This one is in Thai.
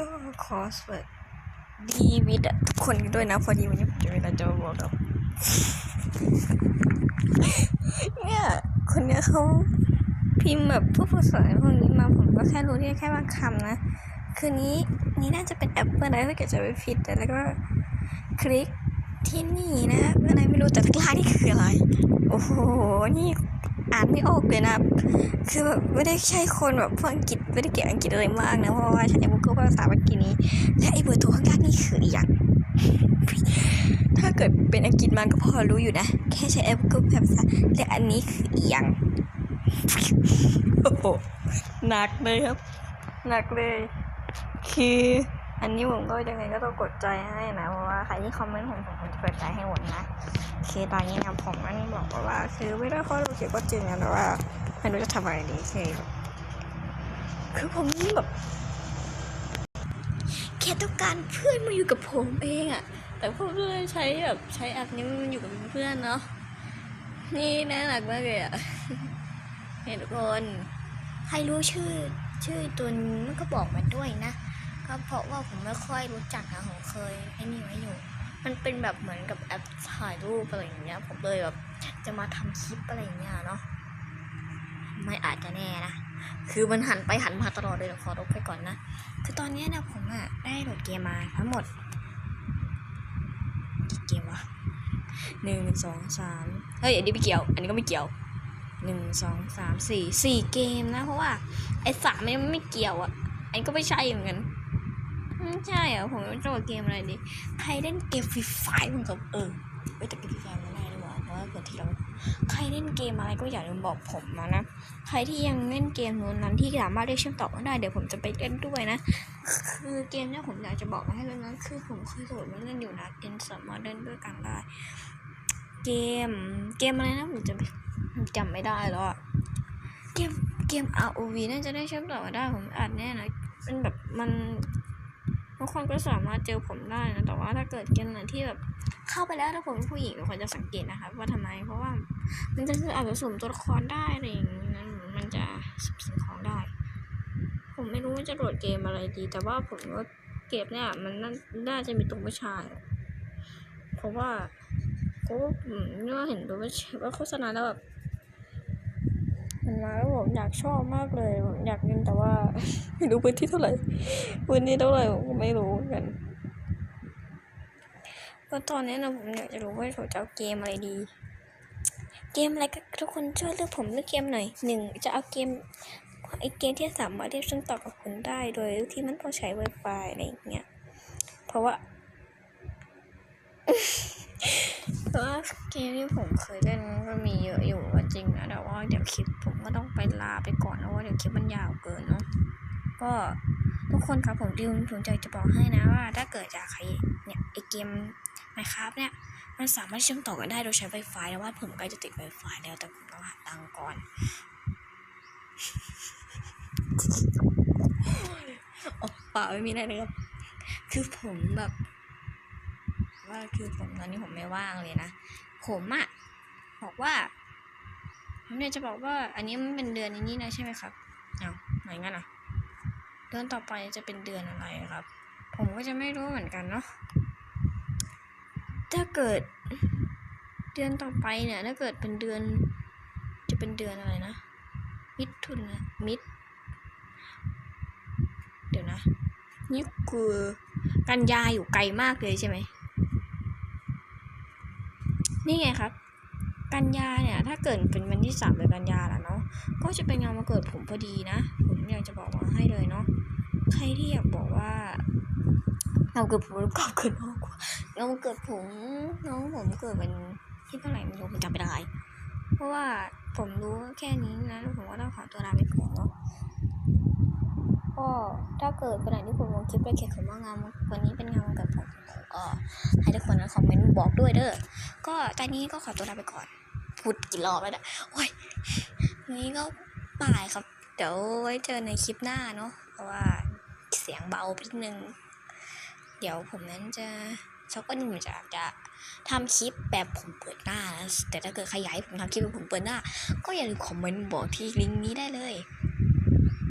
ก็ขอสวัสดีวิดทุกคนด้วยนะ พอดีวันนี้ผมจะมีอะไรจะมาบอกครับเนี่ยคนเนี้ยเขาพิมพ์แบบผู้ภาษาพวกนี้มาผมก็แค่รู้ได้แค่บางคำนะ คือนี้นี่น่าจะเป็นแอปเปิลนะถ้าเกิดจะไม่ผิดแต่แล้วก็คลิกที่นี่นะอะไรไม่รู้แต่กล้านี่คืออะไร โอ้โห นี่ อ่านไม่ออกเลยนะ คือแบบไม่ได้ใช่คนแบบพวกอังกฤษไม่ได้เก่งอังกฤษอะไรมากนะ เพราะว่าใช้ Google ภาษาเมื่อกี้นี้ และไอ้เบอร์โทรข้างล่างนี่คืออย่าง ถ้าเกิดเป็นอังกฤษมันก็พอรู้อยู่นะ แค่ใช้ Google ภาษาแต่อันนี้คืออย่างโอ้โหหนักเลยครับ หนักเลย คือ อันนี้ผมก็ยังไงก็ต้องกดใจให้นะ เพราะว่าใครที่คอมเมนต์ผมผมจะกดใจให้หมดนะคือตอนนี้นะผมมันบอกว่าว่า คือไม่ได้ข้อรู้เกี่ยวก็จริงนะแต่ว่าไม่รู้จะทำอะไรดีคือคือผมนี่แบบแค่ต้องการเพื่อนมาอยู่กับผมเองอะแต่ผมก็เลยใช้แบบใช้แอปนี้มันอยู่กับเพื่อนเนาะนี่น่ารักมากเลยอะเห็นทุกคนใครรู้ชื่อ ชื่อตัวนี้มันก็บอกมาด้วยนะ ก็เพราะว่าผมไม่ค่อยรู้จักนะผมเคยไอ้นี่ไว้อยู่ มันเป็นแบบเหมือนกับแอปถ่ายรูปอะไรอย่างเงี้ย ผมเลยแบบจะมาทำคลิปอะไรอย่างเงี้ยเนาะไม่อาจจะแน่นะ คือมันหันไปหันมาตลอดเลยเดี๋ยวขอรบไปก่อนนะ คือตอนนี้นะผมอะได้โหลดเกมมาทั้งหมดกี่เกมวะหนึ่งสองสามเฮ้ยอันนี้ไม่เกี่ยว อันนี้ก็ไม่เกี่ยวหนึ่งสองสามสี่สี่เกมนะ เพราะว่าไอ้สามเนี่ยมันไม่เกี่ยวอะอันก็ไม่ใช่เหมือนกัน ไม่ใช่เหรอผมจะโหลดเกมอะไรดีใครเล่นเกมฟรีไฟผมกับเออเอ้ยแต่เกมฟรีไฟไม่ได้ดีกว่าเพราะว่าเกิดที่เราใครเล่นเกมอะไรก็อย่าลืมบอกผมมานะใครที่ยังเล่นเกมนู้นนั้นที่สามารถเรียกเชื่อมต่อกันได้เดี๋ยวผมจะไปเล่นด้วยนะ คือเกมเนี้ผมอยากจะบอกให้เลยนะคือผมเคยโหลดมาเล่นอยู่นะเกมสามารถเล่นด้วยกันได้ เกมเกมอะไรนะผมจะจำไม่ได้แล้วอะเกมเกม ROV น่าจะได้เชื่อมต่อกันได้ผมอาจแน่นะเป็นแบบมัน ทุกคนก็สามารถเจอผมได้นะ แต่ว่าถ้าเกิดเกมไหนที่แบบเข้าไปแล้วถ้าผมเป็นผู้หญิงทุกคนจะสังเกตนะคะ ว่าทำไม เพราะว่ามันจะอาจจะสุ่มตัวละครได้อะไรอย่างนี้นะมันจะสุ่มสิ่งของได้ ผมไม่รู้ว่าจะโหลดเกมอะไรดี แต่ว่าผมว่าเกมเนี่ยมันน่าน่าจะมีตัวผู้ชาย เพราะว่าก็เมื่อเห็นตัวผู้ชาว่าโฆษณาแล้วแบบ มันมาแล้วผมอยากชอบมากเลยผมอยากเล่นแต่ว่าไม่รู้พื้นที่เท่าไหร่พื้นที่เท่าไหร่ผมไม่รู้กันก็ตอนนี้นะผมอยากจะรู้ว่าผมจะเอาเกมอะไรดี เกมอะไรก็ทุกคนช่วยเลือกผมเลือกเกมหน่อยหนึ่งจะเอาเกมไอเกมที่สามารถเรียกเชื่อมต่อกับคุณได้โดยที่มันต้องใช้ Wi-Fi อะไรอย่างเงี้ยเพราะว่า เพราะว่าเกมที่ผมเคยเล่นก็มีเยอะอยู่ก็จริงนะแต่ว่าเดี๋ยวคลิปผมก็ต้องไปลาไปก่อนนะว่าเดี๋ยวคลิปมันยาวเกินเนาะก็ทุกคนครับผมดิวผมใจจะบอกให้นะว่า ถ้าเกิดจากใครเนี่ยไอเกมนะครับเนี่ยมันสามารถเชื่อมต่อกันได้โดยใช้ Wi-Fi แล้วว่าผมใกล้จะติด Wi-Fi แล้วแต่ผมต้องหาตังก่อนโอ้เปล่าไม่มีอะไรเลยครับคือผมแบบ ว่าคือผมตอนนี้ผมไม่ว่างเลยนะ ผมอะบอกว่า ผมเนี่ยจะบอกว่า อันนี้มันเป็นเดือนนี้นะใช่ไหมครับเอาไหนงั้นอะ เดือนต่อไปจะเป็นเดือนอะไรครับ ผมก็จะไม่รู้เหมือนกันเนาะ ถ้าเกิด เดือนต่อไปเนี่ย ถ้าเกิดเป็นเดือน จะเป็นเดือนอะไรนะ มิถุนะมิดเดี๋ยวนะ นี่คือกันยาอยู่ไกลมากเลยใช่ไหม นี่ไงครับกันยาเนี่ย ถ้าเกิดเป็นวันที่สามเดือนกันยาแล้วเนาะก็จะเป็นงานมาเกิดผมพอดีนะ ผมอยากจะบอกมาให้เลยเนาะใครที่อยากบอกว่าเราเกิดผมรู้ก่อนเกิดน้องกว่าเราเกิดผมน้องผมเกิดวันที่เท่าไหร่ไม่รู้ผมจำไม่ได้เพราะว่าผมรู้แค่นี้นะแล้วผมก็ต้องขอตัวลาไปก่อนเนาะ ก็ถ้าเกิดวันไหนที่ผมลงคลิปไปเขียนคำว่างานวันนี้เป็นงานวันเกิดผมก็ให้ทุกคนนะคอมเมนต์บอกด้วยเด้อ ก็ตอนนี้ก็ขอตัวลาไปก่อน พูดกี่รอบแล้วเนี่ยโอ้ยวันนี้ก็บ่ายครับ เดี๋ยวไว้เจอในคลิปหน้าเนาะ เพราะว่าเสียงเบาไปนิดนึง เดี๋ยวผมนั้นจะช็อกก็หนึ่งจะจะทำคลิปแบบผมเปิดหน้านะแต่ถ้าเกิดขยายผมทำคลิปแบบผมเปิดหน้า ก็อย่าลืมคอมเมนต์บอกที่ลิงก์นี้ได้เลย